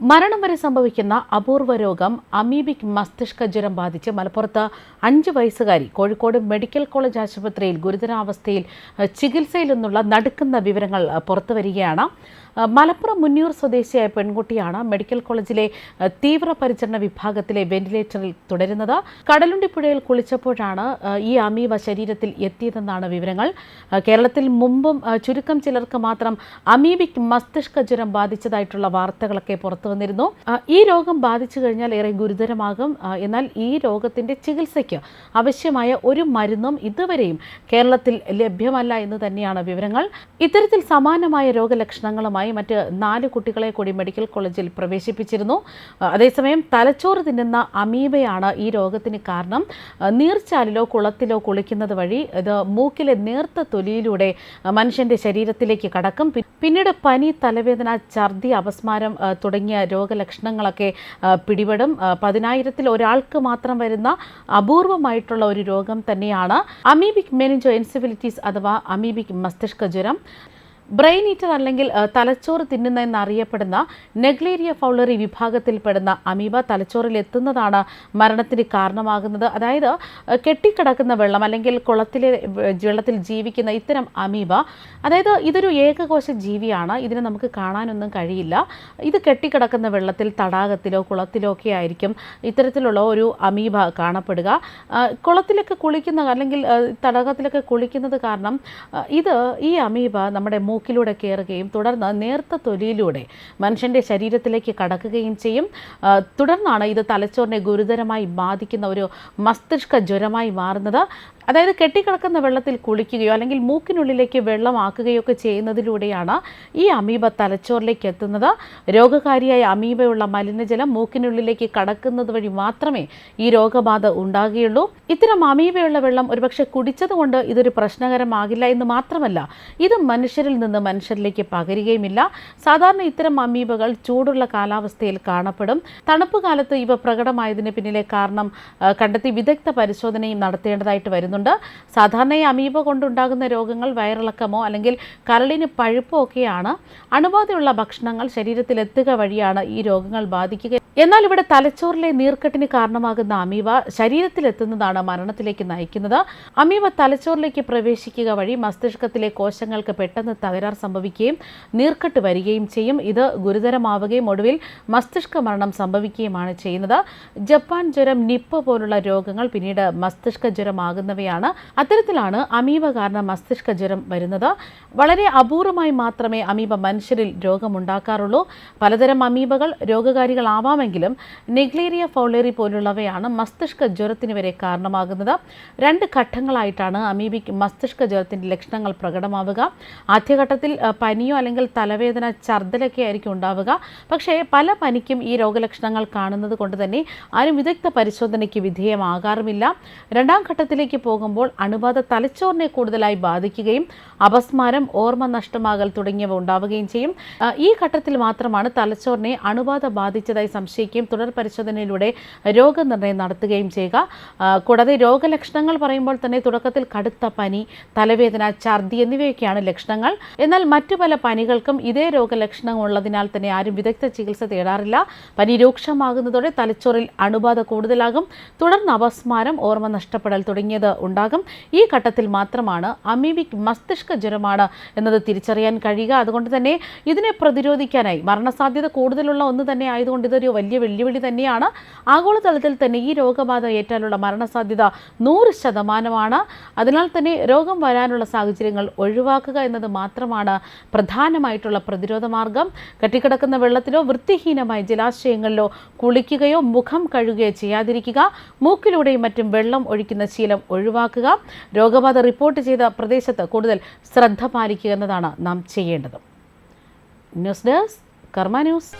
മരണം വരെ സംഭവിക്കുന്ന അപൂർവ രോഗം അമീബിക് മസ്തിഷ്ക ജ്വരം ബാധിച്ച് മലപ്പുറത്ത് അഞ്ച് വയസ്സുകാരി കോഴിക്കോട് മെഡിക്കൽ കോളേജ് ആശുപത്രിയിൽ ഗുരുതരാവസ്ഥയിൽ ചികിത്സയിൽ നിന്നുള്ള നടുക്കുന്ന വിവരങ്ങൾ പുറത്തുവരികയാണ്. മലപ്പുറം മുന്നൂർ സ്വദേശിയായ പെൺകുട്ടിയാണ് മെഡിക്കൽ കോളേജിലെ തീവ്രപരിചരണ വിഭാഗത്തിലെ വെന്റിലേറ്ററിൽ തുടരുന്നത്. കടലുണ്ടിപ്പുഴയിൽ കുളിച്ചപ്പോഴാണ് ഈ അമീബ ശരീരത്തിൽ എത്തിയതെന്നാണ് വിവരങ്ങൾ. കേരളത്തിൽ മുമ്പും ചുരുക്കം ചിലർക്ക് മാത്രം അമീബിക് മസ്തിഷ്ക ജ്വരം ബാധിച്ചതായിട്ടുള്ള വാർത്തകളൊക്കെ പുറത്തു വന്നിരുന്നു. ഈ രോഗം ബാധിച്ചു കഴിഞ്ഞാൽ ഏറെ ഗുരുതരമാകും. എന്നാൽ ഈ രോഗത്തിന്റെ ചികിത്സയ്ക്ക് ആവശ്യമായ ഒരു മരുന്നും ഇതുവരെയും കേരളത്തിൽ ലഭ്യമല്ല എന്ന് തന്നെയാണ് വിവരങ്ങൾ. ഇത്തരത്തിൽ സമാനമായ രോഗലക്ഷണങ്ങളുമായി മറ്റ് നാല് കുട്ടികളെ കൂടി മെഡിക്കൽ കോളേജിൽ പ്രവേശിപ്പിച്ചിരുന്നു. അതേസമയം തലച്ചോറ് തിന്നുന്ന അമീബയാണ് ഈ രോഗത്തിന് കാരണം. നീർച്ചാലിലോ കുളത്തിലോ കുളിക്കുന്നത് വഴി ഇത് മൂക്കിലെ നേർത്ത തൊലിയിലൂടെ മനുഷ്യന്റെ ശരീരത്തിലേക്ക് കടക്കും. പിന്നീട് പനി തലവേദന ഛർദി അപസ്മാരം തുടങ്ങിയ രോഗലക്ഷണങ്ങളൊക്കെ പിടിപെടും. പതിനായിരത്തിൽ ഒരാൾക്ക് മാത്രം വരുന്ന അപൂർവമായിട്ടുള്ള ഒരു രോഗം തന്നെയാണ് അമീബിക് മെനിഞ്ചോ എൻസിഫിലിറ്റീസ് അഥവാ അമീബിക് മസ്തിഷ്ക ജ്വരം ബ്രെയിൻ ഈറ്റർ അല്ലെങ്കിൽ തലച്ചോറ് തിന്നുന്ന എന്നറിയപ്പെടുന്ന നെഗ്ലേരിയ ഫൗളറി വിഭാഗത്തിൽപ്പെടുന്ന അമീബ തലച്ചോറിൽ എത്തുന്നതാണ് മരണത്തിന് കാരണമാകുന്നത്. അതായത് കെട്ടിക്കിടക്കുന്ന വെള്ളം അല്ലെങ്കിൽ കുളത്തിലെ വെള്ളത്തിൽ ജീവിക്കുന്ന ഇത്തരം അമീബ അതായത് ഇതൊരു ഏകകോശ ജീവിയാണ് ഇതിനെ നമുക്ക് കാണാനൊന്നും കഴിയില്ല. ഇത് കെട്ടിക്കിടക്കുന്ന വെള്ളത്തിൽ തടാകത്തിലോ കുളത്തിലോ ഒക്കെ ആയിരിക്കും ഇത്തരത്തിലുള്ള ഒരു അമീബ കാണപ്പെടുക. കുളത്തിലൊക്കെ കുളിക്കുന്ന അല്ലെങ്കിൽ തടാകത്തിലൊക്കെ കുളിക്കുന്നത് കാരണം ഇത് ഈ അമീബ നമ്മുടെ മൂക്കിലൂടെ കയറുകയും തുടർന്ന് നേർത്ത തൊലിയിലൂടെ മനുഷ്യന്റെ ശരീരത്തിലേക്ക് കടക്കുകയും ചെയ്യും. തുടർന്നാണ് ഇത് തലച്ചോറിനെ ഗുരുതരമായി ബാധിക്കുന്ന ഒരു മസ്തിഷ്ക ജ്വരമായി മാറുന്നത്. അതായത് കെട്ടിക്കിടക്കുന്ന വെള്ളത്തിൽ കുളിക്കുകയോ അല്ലെങ്കിൽ മൂക്കിനുള്ളിലേക്ക് വെള്ളമാക്കുകയോ ഒക്കെ ചെയ്യുന്നതിലൂടെയാണ് ഈ അമീബ തലച്ചോറിലേക്ക് എത്തുന്നത്. രോഗകാരിയായ അമീബയുള്ള മലിനജലം മൂക്കിനുള്ളിലേക്ക് കടക്കുന്നത് വഴി മാത്രമേ ഈ രോഗബാധ ഉണ്ടാകുകയുള്ളൂ. ഇത്തരം അമീബയുള്ള വെള്ളം ഒരുപക്ഷെ കുടിച്ചതുകൊണ്ട് ഇതൊരു പ്രശ്നകരമാകില്ല എന്ന് മാത്രമല്ല ഇത് മനുഷ്യരിൽ നിന്ന് മനുഷ്യരിലേക്ക് പകരുകയുമില്ല. സാധാരണ ഇത്തരം അമീബകൾ ചൂടുള്ള കാലാവസ്ഥയിൽ കാണപ്പെടും. തണുപ്പ് കാലത്ത് ഇവ പ്രകടമായതിന് പിന്നിലെ കാരണം കണ്ടെത്തി വിദഗ്ധ പരിശോധനയും നടത്തേണ്ടതായിട്ട് വരുന്നുണ്ട് സാധാരണ സാധാരണയായി അമീബ കൊണ്ടുണ്ടാകുന്ന രോഗങ്ങൾ വയറിളക്കമോ അല്ലെങ്കിൽ കരളിന് പഴുപ്പോ ഒക്കെയാണ്. അണുബാധയുള്ള ഭക്ഷണങ്ങൾ ശരീരത്തിൽ എത്തുക വഴിയാണ് ഈ രോഗങ്ങൾ ബാധിക്കുക എന്നാൽ ഇവിടെ തലച്ചോറിലെ നീർക്കെട്ടിന് കാരണമാകുന്ന അമീവ ശരീരത്തിലെത്തുന്നതാണ് മരണത്തിലേക്ക് നയിക്കുന്നത്. അമീവ തലച്ചോറിലേക്ക് പ്രവേശിക്കുക വഴി മസ്തിഷ്കത്തിലെ കോശങ്ങൾക്ക് പെട്ടെന്ന് തകരാർ സംഭവിക്കുകയും നീർക്കെട്ട് വരികയും ചെയ്യും. ഇത് ഗുരുതരമാവുകയും ഒടുവിൽ മസ്തിഷ്ക മരണം സംഭവിക്കുകയുമാണ് ചെയ്യുന്നത്. ജപ്പാൻ ജ്വരം നിപ്പ പോലുള്ള രോഗങ്ങൾ പിന്നീട് മസ്തിഷ്ക ജ്വരമാകുന്നവയാണ്. അത്തരത്തിലാണ് അമീവ കാരണം മസ്തിഷ്ക ജ്വരം വരുന്നത്. വളരെ അപൂർവമായി മാത്രമേ അമീബ മനുഷ്യരിൽ രോഗമുണ്ടാക്കാറുള്ളൂ. പലതരം അമീബകൾ രോഗകാരികളാവാമെങ്കിലും നെഗ്ലേരിയ ഫൗളേറി പോലുള്ളവയാണ് മസ്തിഷ്ക ജ്വരത്തിന് വരെ കാരണമാകുന്നത്. രണ്ട് ഘട്ടങ്ങളായിട്ടാണ് അമീബിക് മസ്തിഷ്ക ജ്വരത്തിന്റെ ലക്ഷണങ്ങൾ പ്രകടമാവുക. ആദ്യഘട്ടത്തിൽ പനിയോ അല്ലെങ്കിൽ തലവേദന ഛർദ്ദലൊക്കെ ആയിരിക്കും ഉണ്ടാവുക. പക്ഷേ പല പനിക്കും ഈ രോഗലക്ഷണങ്ങൾ കാണുന്നത് കൊണ്ട് തന്നെ ആരും വിദഗ്ധ പരിശോധനയ്ക്ക് വിധേയമാകാറുമില്ല. രണ്ടാം ഘട്ടത്തിലേക്ക് പോകുമ്പോൾ അണുബാധ തലച്ചോറിനെ കൂടുതലായി ബാധിക്കുകയും അപസ്മാരം ഓർമ്മ നഷ്ടമാകൽ തുടങ്ങിയവ ഉണ്ടാവുകയും ചെയ്യും. ഈ ഘട്ടത്തിൽ മാത്രമാണ് തലച്ചോറിനെ അണുബാധ ബാധിച്ചതായി സംശയിക്കുകയും തുടർ പരിശോധനയിലൂടെ രോഗനിർണയം നടത്തുകയും ചെയ്യുക. കൂടാതെ രോഗലക്ഷണങ്ങൾ പറയുമ്പോൾ തന്നെ തുടക്കത്തിൽ കടുത്ത പനി തലവേദന ഛർദി എന്നിവയൊക്കെയാണ് ലക്ഷണങ്ങൾ. എന്നാൽ മറ്റു പല പനികൾക്കും ഇതേ രോഗലക്ഷണം ഉള്ളതിനാൽ തന്നെ ആരും വിദഗ്ധ ചികിത്സ തേടാറില്ല. പനി രൂക്ഷമാകുന്നതോടെ തലച്ചോറിൽ അണുബാധ കൂടുതലാകും. തുടർന്ന് അപസ്മാരം ഓർമ്മ നഷ്ടപ്പെടൽ തുടങ്ങിയത് ഉണ്ടാകും. ഈ ഘട്ടത്തിൽ മാത്രമാണ് അമീബിക് മസ്തിഷ്ക ജ്വരമാണ് എന്നത് തിരിച്ചറിയാൻ കഴിയുക. അതുകൊണ്ട് തന്നെ ഇതിനെ പ്രതിരോധിക്കാനായി മരണസാധ്യത കൂടുതലുള്ള ഒന്ന് തന്നെ ആയതുകൊണ്ട് ഇതൊരു വലിയ വെല്ലുവിളി തന്നെയാണ്. ആഗോളതലത്തിൽ തന്നെ ഈ രോഗബാധ ഏറ്റാലുള്ള മരണസാധ്യത നൂറ് ശതമാനമാണ്. അതിനാൽ തന്നെ രോഗം വരാനുള്ള സാഹചര്യങ്ങൾ ഒഴിവാക്കുക എന്നത് മാത്രമാണ് പ്രധാനമായിട്ടുള്ള പ്രതിരോധ മാർഗം. കെട്ടിക്കിടക്കുന്ന വെള്ളത്തിലോ വൃത്തിഹീനമായ ജലാശയങ്ങളിലോ കുളിക്കുകയോ മുഖം കഴുകുകയോ ചെയ്യാതിരിക്കുക. മൂക്കിലൂടെയും മറ്റും വെള്ളം ഒഴിക്കുന്ന ശീലം ഒഴിവാക്കുക. രോഗബാധ റിപ്പോർട്ട് ചെയ്ത പ്രദേശത്ത് കൂടുതൽ ശ്രദ്ധ പാലിക്കുക എന്നതാണ് നാം ചെയ്യേണ്ടത്. News desk Karma news.